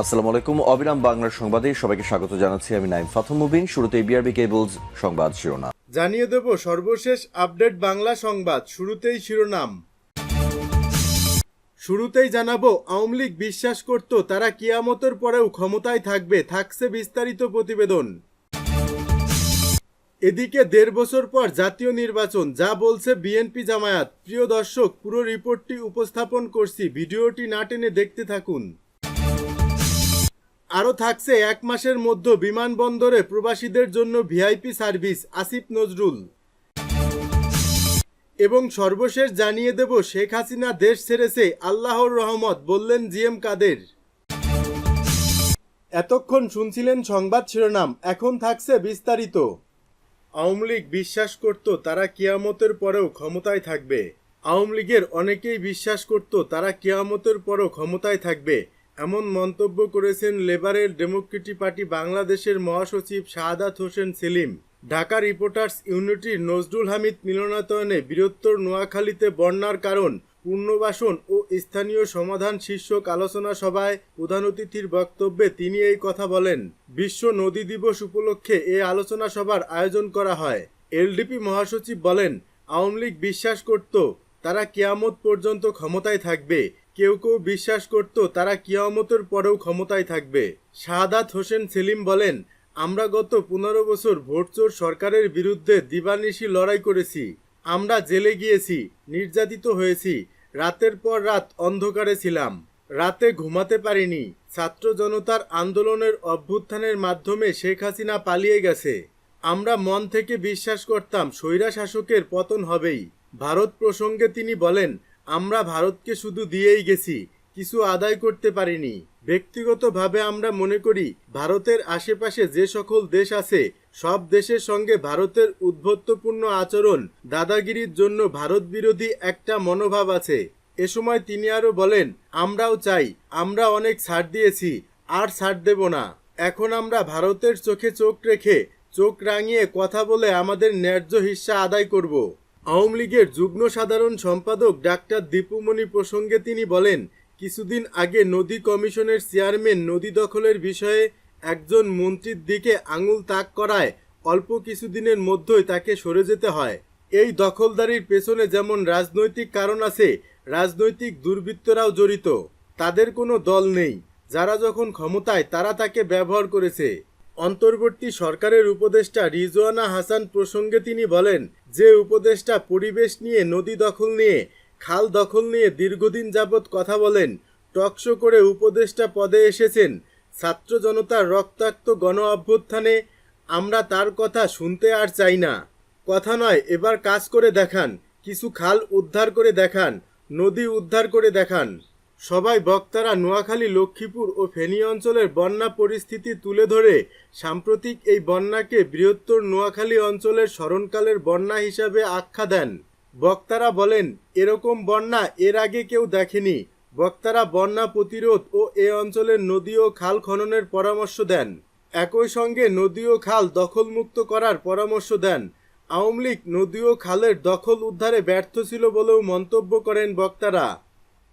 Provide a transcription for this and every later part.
আসসালামু আলাইকুম। অবিরাম বাংলার সংবাদে সবাইকে স্বাগত জানাচ্ছি আমি নাইম ফাথম মুবিন। শুরুতে বিআরবি কেবলস সংবাদ শিরোনাম। জানিয়ে দেব সর্বশেষ আপডেট বাংলা সংবাদ। শুরুতেই শিরোনাম। শুরুতেই জানাব, আওয়ামী লীগ বিশ্বাস করত তারা কিয়ামতের পরেও ক্ষমতায় থাকবে, থাকছে বিস্তারিত প্রতিবেদন। এদিকে দেড় বছর পর জাতীয় নির্বাচন, যা বলছে বিএনপি জামায়াত। প্রিয় দর্শক, পুরো রিপোর্টটি উপস্থাপন করছি, ভিডিওটি না টেনে দেখতে থাকুন। আরও থাকছে এক মাসের মধ্যে বিমানবন্দরে প্রবাসীদের জন্য ভিআইপি সার্ভিস, আসিফ নজরুল। এবং সর্বশেষ জানিয়ে দেব, শেখ হাসিনা দেশ ছেড়েছে, আল্লাহর রহমত, বললেন জিএম কাদের। এতক্ষণ শুনছিলেন সংবাদ শিরোনাম, এখন থাকছে বিস্তারিত। আওয়ামী লীগ বিশ্বাস করত তারা কিয়ামতের পরেও ক্ষমতায় থাকবে। আওয়ামী লীগের অনেকেই বিশ্বাস করত তারা কিয়ামতের পরও ক্ষমতায় থাকবে। এমন মন্তব্য করেছেন লেবারের ডেমোক্রেটিক পার্টি বাংলাদেশের মহাসচিব শাহাদাত হোসেন সেলিম। ঢাকা রিপোর্টার্স ইউনিটির নজরুল হামিদ মিলনায়তনে বৃহত্তর নোয়াখালীতে বন্যার কারণ, পুনর্বাসন ও স্থানীয় সমাধান শীর্ষক আলোচনা সভায় প্রধান অতিথির বক্তব্যে তিনি এই কথা বলেন। বিশ্ব নদী দিবস উপলক্ষে এ আলোচনা সভার আয়োজন করা হয়। এলডিপি মহাসচিব বলেন, আওয়ামী লীগ বিশ্বাস করত, তারা কিয়ামত পর্যন্ত ক্ষমতায় থাকবে। কেউ কেউ বিশ্বাস করত তারা কিয়ামতের পরেও ক্ষমতায় থাকবে। শাহাদাত হোসেন সেলিম বলেন, আমরা গত পনেরো বছর ভোটচোর সরকারের বিরুদ্ধে দিবানিশি লড়াই করেছি। আমরা জেলে গিয়েছি, নির্যাতিত হয়েছি। রাতের পর রাত অন্ধকারে ছিলাম। রাতে ঘুমাতে পারিনি। ছাত্র জনতার আন্দোলনের অভ্যুত্থানের মাধ্যমে শেখ হাসিনা পালিয়ে গেছে। আমরা মন থেকে বিশ্বাস করতাম স্বৈরা শাসকের পতন হবেই। ভারত প্রসঙ্গে তিনি বলেন আমরা ভারতকে শুধু দিয়েই গেছি, কিছু আদায় করতে পারিনি। ব্যক্তিগতভাবে আমরা মনে করি, ভারতের আশেপাশে যে সকল দেশ আছে, সব দেশের সঙ্গে ভারতের উদ্ভত্তপূর্ণ আচরণ দাদাগিরির জন্য ভারত বিরোধী একটা মনোভাব আছে। এ সময় তিনি আরও বলেন, আমরাও চাই, আমরা অনেক ছাড় দিয়েছি, আর ছাড় দেব না। এখন আমরা ভারতের চোখে চোখ রেখে চোখ রাঙিয়ে কথা বলে আমাদের ন্যায্য হিস্সা আদায় করব। আওয়ামী লীগের যুগ্ম সাধারণ সম্পাদক ডাক্তার দীপুমণি প্রসঙ্গে তিনি বলেন, কিছুদিন আগে নদী কমিশনের চেয়ারম্যান নদী দখলের বিষয়ে একজন মন্ত্রীর দিকে আঙুল তাক করায় অল্প কিছুদিনের মধ্যেই তাকে সরে যেতে হয়। এই দখলদারির পেছনে যেমন রাজনৈতিক কারণ আছে, রাজনৈতিক দুর্বৃত্তরাও জড়িত। তাদের কোনো দল নেই। যারা যখন ক্ষমতায়, তারা তাকে ব্যবহার করেছে। অন্তর্বর্তী সরকারের উপদেষ্টা রিজওয়ানা হাসান প্রসঙ্গে তিনি বলেন যে উপদেষ্টা পরিবেশ নিয়ে নদী দখল নিয়ে, খাল দখল নিয়ে দীর্ঘদিন যাবৎ কথা বলেন টকশো করে উপদেষ্টা পদে এসেছেন, ছাত্র জনতার রক্তাক্ত গণ অভ্যুত্থানে, আমরা তার কথা শুনতে আর চাই না। কথা নয়, এবার কাজ করে দেখান, কিছু খাল উদ্ধার করে দেখান, নদী উদ্ধার করে দেখান। সবাই বক্তারা নোয়াখালী, লক্ষ্মীপুর ও ফেনী অঞ্চলের বন্যা পরিস্থিতি তুলে ধরে সাম্প্রতিক এই বন্যাকে বৃহত্তর নোয়াখালী অঞ্চলের স্মরণকালের বন্যা হিসাবে আখ্যা দেন। বক্তারা বলেন, এরকম বন্যা এর আগে কেউ দেখেনি। বক্তারা বন্যা প্রতিরোধ ও এ অঞ্চলের নদী ও খাল খননের পরামর্শ দেন। একই সঙ্গে নদী ও খাল দখলমুক্ত করার পরামর্শ দেন। আওয়ামী লীগ নদী ও খালের দখল উদ্ধারে ব্যর্থ ছিল বলেও মন্তব্য করেন বক্তারা।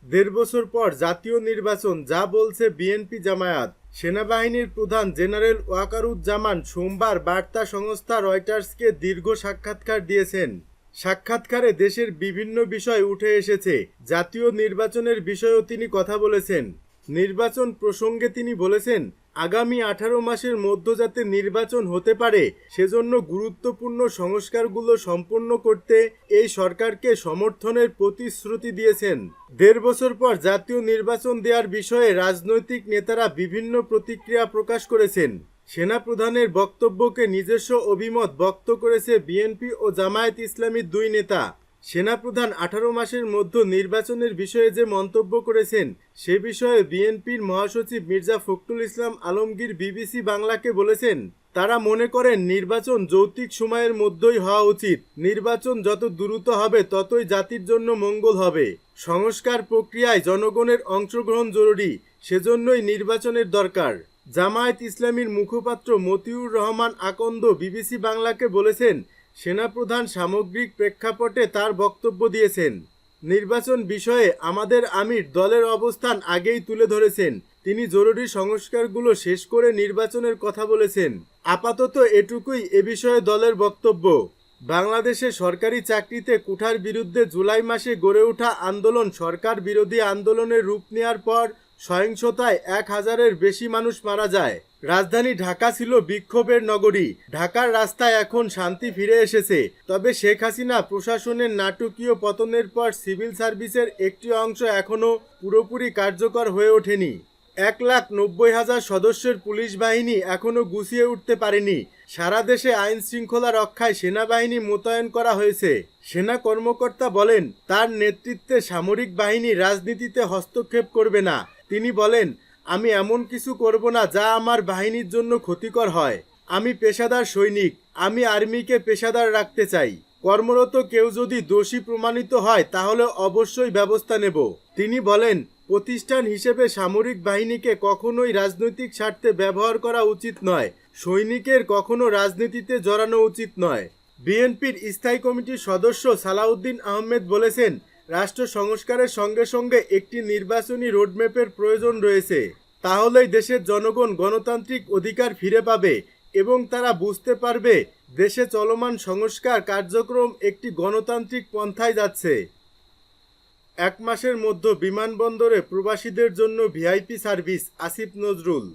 দেড় বছর পর জাতীয় নির্বাচন, যা বলছে বিএনপি জামায়াত। সেনাবাহিনীর প্রধান জেনারেল ওয়াকারুজ্জামান সোমবার বার্তা সংস্থা রয়টার্সকে দীর্ঘ সাক্ষাৎকার দিয়েছেন। সাক্ষাৎকারে দেশের বিভিন্ন বিষয় উঠে এসেছে। জাতীয় নির্বাচনের বিষয়েও তিনি কথা বলেছেন। নির্বাচন প্রসঙ্গে তিনি বলেছেন আগামী আঠারো মাসের মধ্য যাতে নির্বাচন হতে পারে, সেজন্য গুরুত্বপূর্ণ সংস্কারগুলো সম্পন্ন করতে এই সরকারকে সমর্থনের প্রতিশ্রুতি দিয়েছেন। দেড় বছর পর জাতীয় নির্বাচন দেওয়ার বিষয়ে রাজনৈতিক নেতারা বিভিন্ন প্রতিক্রিয়া প্রকাশ করেছেন। সেনাপ্রধানের বক্তব্যকে নিজস্ব অভিমত ব্যক্ত করেছে বিএনপি ও জামায়াত ইসলামীর দুই নেতা। সেনাপ্রধান আঠারো মাসের মধ্যে নির্বাচনের বিষয়ে যে মন্তব্য করেছেন, সে বিষয়ে বিএনপির মহাসচিব মির্জা ফখরুল ইসলাম আলমগীর বিবিসি বাংলাকে বলেছেন, তারা মনে করেন নির্বাচন যৌক্তিক সময়ের মধ্যেই হওয়া উচিত। নির্বাচন যত দ্রুত হবে, ততই জাতির জন্য মঙ্গল হবে। সংস্কার প্রক্রিয়ায় জনগণের অংশগ্রহণ জরুরি, সেজন্যই নির্বাচনের দরকার। জামায়াত ইসলামীর মুখপাত্র মতিউর রহমান আকন্দ বিবিসি বাংলাকে বলেছেন সেনাপ্রধান সামগ্রিক প্রেক্ষাপটে তার বক্তব্য দিয়েছেন। নির্বাচন বিষয়ে আমাদের আমির দলের অবস্থান আগেই তুলে ধরেছেন। তিনি জরুরি সংস্কারগুলো শেষ করে নির্বাচনের কথা বলেছেন। আপাতত এটুকুই এ বিষয়ে দলের বক্তব্য। বাংলাদেশে সরকারি চাকরিতে কুঠার বিরুদ্ধে জুলাই মাসে গড়ে ওঠা আন্দোলন সরকার বিরোধী আন্দোলনের রূপ নেওয়ার পর সহিংসতায় এক হাজারের বেশি মানুষ মারা যায়। রাজধানী ঢাকা ছিল বিক্ষোভের নগরী। ঢাকার রাস্তায় এখন শান্তি ফিরে এসেছে। তবে শেখ হাসিনা প্রশাসনের নাটকীয় পতনের পর সিভিল সার্ভিসের একটি অংশ এখনও পুরোপুরি কার্যকর হয়ে ওঠেনি। এক লাখ নব্বই হাজার সদস্যের পুলিশ বাহিনী এখনও গুছিয়ে উঠতে পারেনি। সারা দেশে আইন শৃঙ্খলা রক্ষায় সেনাবাহিনী মোতায়েন করা হয়েছে। সেনা কর্মকর্তা বলেন, তার নেতৃত্বে সামরিক বাহিনী রাজনীতিতে হস্তক্ষেপ করবে না। তিনি বলেন, আমি এমন কিছু করব না যা আমার বাহিনীর জন্য ক্ষতিকর হয়। আমি পেশাদার সৈনিক, আমি আর্মিকে পেশাদার রাখতে চাই। কর্মরত কেউ যদি দোষী প্রমাণিত হয়, তাহলে অবশ্যই ব্যবস্থা নেব। তিনি বলেন, প্রতিষ্ঠান হিসেবে সামরিক বাহিনীকে কখনোই রাজনৈতিক স্বার্থে ব্যবহার করা উচিত নয়। সৈনিকের কখনো রাজনীতিতে জড়ানো উচিত নয়। বিএনপির স্থায়ী কমিটির সদস্য সালাউদ্দিন আহমেদ বলেছেন রাষ্ট্র সংস্কারের সঙ্গে সঙ্গে একটি নির্বাচনী রোডম্যাপের প্রয়োজন রয়েছে। তাহলেই দেশের জনগণ গণতান্ত্রিক অধিকার ফিরে পাবে এবং তারা বুঝতে পারবে দেশে চলমান সংস্কার কার্যক্রম একটি গণতান্ত্রিক পন্থায় যাচ্ছে। এক মাসের মধ্যে বিমানবন্দরে প্রবাসীদের জন্য ভিআইপি সার্ভিস, আসিফ নজরুল।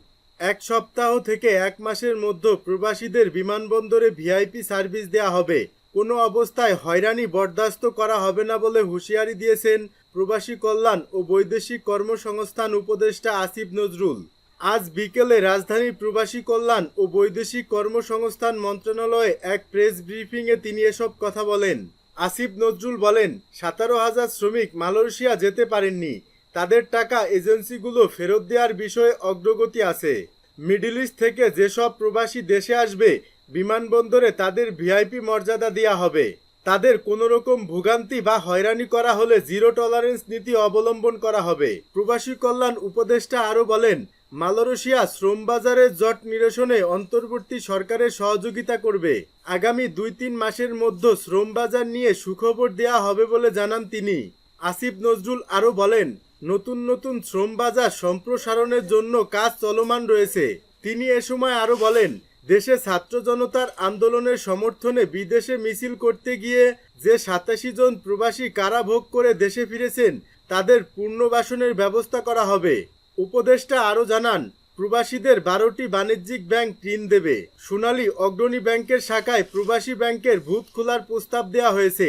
এক সপ্তাহ থেকে এক মাসের মধ্যে প্রবাসীদের বিমানবন্দরে ভিআইপি সার্ভিস দেওয়া হবে। কোনো অবস্থায় হয়রানি বরদাস্ত করা হবে না বলে হুঁশিয়ারি দিয়েছেন প্রবাসী কল্যাণ ও বৈদেশিক কর্মসংস্থান উপদেষ্টা আসিফ নজরুল। আজ বিকেলে রাজধানীর প্রবাসী কল্যাণ ও বৈদেশিক কর্মসংস্থান মন্ত্রণালয়ে এক প্রেস ব্রিফিংয়ে তিনি এসব কথা বলেন। আসিফ নজরুল বলেন, সতেরো হাজার শ্রমিক মালয়েশিয়া যেতে পারেননি। তাদের টাকা এজেন্সিগুলো ফেরত দেওয়ার বিষয়ে অগ্রগতি আছে। মিডল ইস্ট থেকে যেসব প্রবাসী দেশে আসবে বিমানবন্দরে তাদের ভিআইপি মর্যাদা দেওয়া হবে। তাদের কোনো রকম ভোগান্তি বা হয়রানি করা হলে জিরো টলারেন্স নীতি অবলম্বন করা হবে। প্রবাসী কল্যাণ উপদেষ্টা আরও বলেন, মালয়েশিয়া শ্রম বাজারের জট নিরসনে অন্তর্বর্তী সরকারের সহযোগিতা করবে। আগামী দুই তিন মাসের মধ্যে শ্রম বাজার নিয়ে সুখবর দেয়া হবে বলে জানান তিনি। আসিফ নজরুল আরও বলেন, নতুন নতুন শ্রম বাজার সম্প্রসারণের জন্য কাজ চলমান রয়েছে। তিনি এ সময় আরও বলেন দেশে ছাত্র জনতার আন্দোলনের সমর্থনে বিদেশে মিছিল করতে গিয়ে যে সাতাশি জন প্রবাসী কারাভোগ করে দেশে ফিরেছেন, তাদের পুনর্বাসনের ব্যবস্থা করা হবে। উপদেষ্টা আরও জানান, প্রবাসীদের বারোটি বাণিজ্যিক ব্যাংক ঋণ দেবে। সোনালী অগ্রণী ব্যাংকের শাখায় প্রবাসী ব্যাংকের ভূত খোলার প্রস্তাব দেওয়া হয়েছে।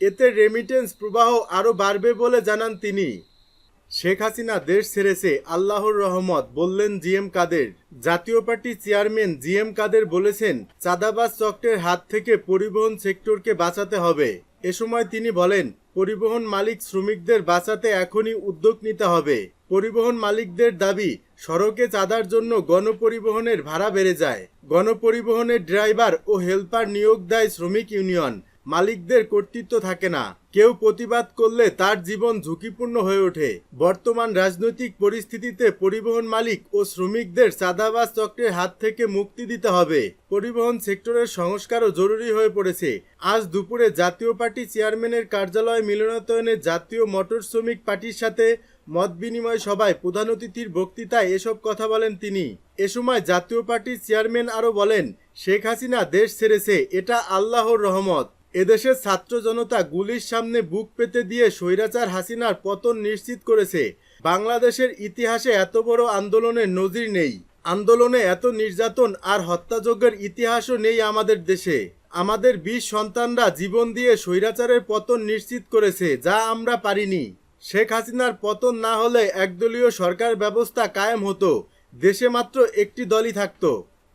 এতে রেমিটেন্স প্রবাহ আরও বাড়বে বলে জানান তিনি। শেখ হাসিনা দেশ ছেড়েছে আল্লাহর রহমত বললেন জিএম কাদের। জাতীয় পার্টি চেয়ারম্যান জিএম কাদের বলেছেন, চাঁদাবাজ চক্রের হাত থেকে পরিবহন সেক্টরকে বাঁচাতে হবে। এ সময় তিনি বলেন, পরিবহন মালিক শ্রমিকদের বাঁচাতে এখনই উদ্যোগ নিতে হবে। পরিবহন মালিকদের দাবি, সড়কে চাঁদার জন্য গণপরিবহনের ভাড়া বেড়ে যায়। গণপরিবহনের ড্রাইভার ও হেল্পার নিয়োগ দেয় শ্রমিক ইউনিয়ন। মালিকদের কর্তৃত্ব থাকে না। কেউ প্রতিবাদ করলে তার জীবন ঝুঁকিপূর্ণ হয়ে ওঠে। বর্তমান রাজনৈতিক পরিস্থিতিতে পরিবহন মালিক ও শ্রমিকদের চাঁদাবাজ চক্রের হাত থেকে মুক্তি দিতে হবে। পরিবহন সেক্টরের সংস্কারও জরুরি হয়ে পড়েছে। আজ দুপুরে জাতীয় পার্টি চেয়ারম্যানের কার্যালয়ে মিলনায়তনে জাতীয় মোটর শ্রমিক পার্টির সাথে মত বিনিময় সভায় প্রধান অতিথির বক্তৃতায় এসব কথা বলেন তিনি। এ সময় জাতীয় পার্টির চেয়ারম্যান আরও বলেন, শেখ হাসিনা দেশ ছেড়েছে, এটা আল্লাহর রহমত। এদেশের ছাত্র জনতা গুলির সামনে বুক পেতে দিয়ে স্বৈরাচার হাসিনার পতন নিশ্চিত করেছে। বাংলাদেশের ইতিহাসে এত বড় আন্দোলনের নজির নেই। আন্দোলনে এত নির্যাতন আর হত্যাযজ্ঞের ইতিহাসও নেই আমাদের দেশে। আমাদের বিশ সন্তানরা জীবন দিয়ে স্বৈরাচারের পতন নিশ্চিত করেছে, যা আমরা পারিনি। শেখ হাসিনার পতন না হলে একদলীয় সরকার ব্যবস্থা কায়েম হতো। দেশে মাত্র একটি দলই থাকতো।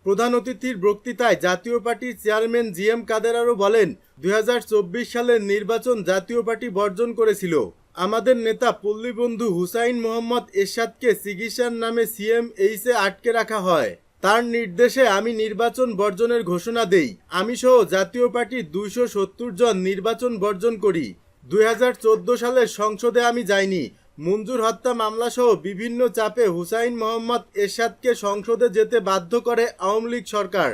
প্রধান অতিথির বক্তৃতায় জাতীয় পার্টির চেয়ারম্যান জি এম কাদের আরও বলেন, দুই হাজার চব্বিশ সালের নির্বাচন জাতীয় পার্টি বর্জন করেছিল। আমাদের নেতা পল্লীবন্ধু হুসাইন মোহাম্মদ এরশাদকে চিকিৎসার নামে সিএমএইচে আটকে রাখা হয়। তার নির্দেশে আমি নির্বাচন বর্জনের ঘোষণা দেই। আমি সহ জাতীয় পার্টির দুইশো সত্তর জন নির্বাচন বর্জন করি। দুই সালের সংসদে আমি যাইনি। মঞ্জুর হত্যা মামলা সহ বিভিন্ন চাপে হুসাইন মোহাম্মদ এরশাদকে সংসদে যেতে বাধ্য করে আওয়ামী লীগ সরকার।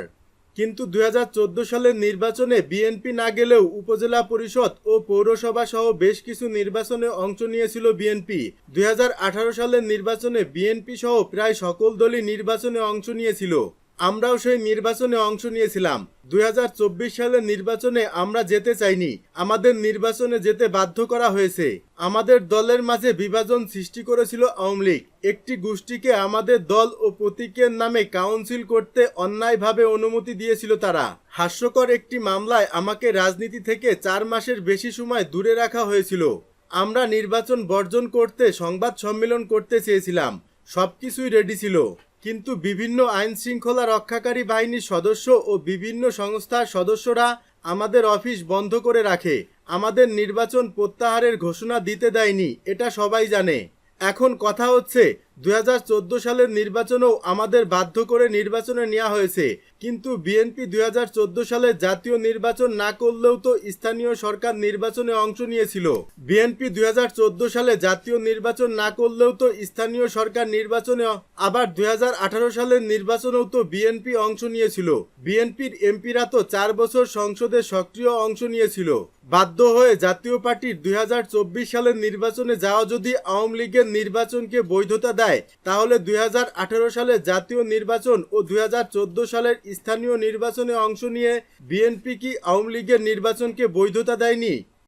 কিন্তু দু হাজার চোদ্দ সালের নির্বাচনে বিএনপি না গেলেও উপজেলা পরিষদ ও পৌরসভা সহ বেশ কিছু নির্বাচনে অংশ নিয়েছিল বিএনপি। দুই হাজার আঠারো সালের নির্বাচনে বিএনপি সহ প্রায় সকল দলই নির্বাচনে অংশ নিয়েছিল। আমরাও সেই নির্বাচনে অংশ নিয়েছিলাম। দুই হাজার চব্বিশ সালের নির্বাচনে আমরা যেতে চাইনি। আমাদের নির্বাচনে যেতে বাধ্য করা হয়েছে। আমাদের দলের মাঝে বিভাজন সৃষ্টি করেছিল আওয়ামী লীগ। একটি গোষ্ঠীকে আমাদের দল ও প্রতীকের নামে কাউন্সিল করতে অন্যায়ভাবে অনুমতি দিয়েছিল তারা। হাস্যকর একটি মামলায় আমাকে রাজনীতি থেকে চার মাসের বেশি সময় দূরে রাখা হয়েছিল। আমরা নির্বাচন বর্জন করতে সংবাদ সম্মেলন করতে চেয়েছিলাম। সবকিছুই রেডি ছিল। কিন্তু বিভিন্ন আইন শৃঙ্খলা রক্ষাকারী বাহিনীর সদস্য ও বিভিন্ন সংস্থার সদস্যরা আমাদের অফিস বন্ধ করে রাখে। আমাদের নির্বাচন প্রত্যাহারের ঘোষণা দিতে দেয়নি, এটা সবাই জানে। এখন কথা হচ্ছে দুই হাজার চোদ্দ সালের নির্বাচনেও আমাদের বাধ্য করে নির্বাচনে নেওয়া হয়েছে। কিন্তু বিএনপি দুই হাজার চোদ্দ সালে জাতীয় নির্বাচন না করলেও তো স্থানীয় সরকার নির্বাচনে অংশ নিয়েছিল। বিএনপি দুই হাজার চোদ্দ সালে জাতীয় নির্বাচন না করলেও তো স্থানীয় সরকার নির্বাচনে আবার দু হাজার আঠারো সালের নির্বাচনেও তো বিএনপি অংশ নিয়েছিল। বিএনপির এমপিরা তো চার বছর সংসদে সক্রিয় অংশ নিয়েছিল। বাধ্য হয়ে জাতীয় পার্টির দুই হাজার চব্বিশ সালের নির্বাচনে যাওয়া যদি আওয়ামী লীগের নির্বাচনকে বৈধতা দেয়, তাহলে দুই সালের জাতীয় নির্বাচন ও দুই হাজার চোদ্দ সালের স্থানীয় নির্বাচনে অংশ নিয়ে বিএনপি কি আওয়ামী লীগের নির্বাচনকে বৈধতা দেয়নি?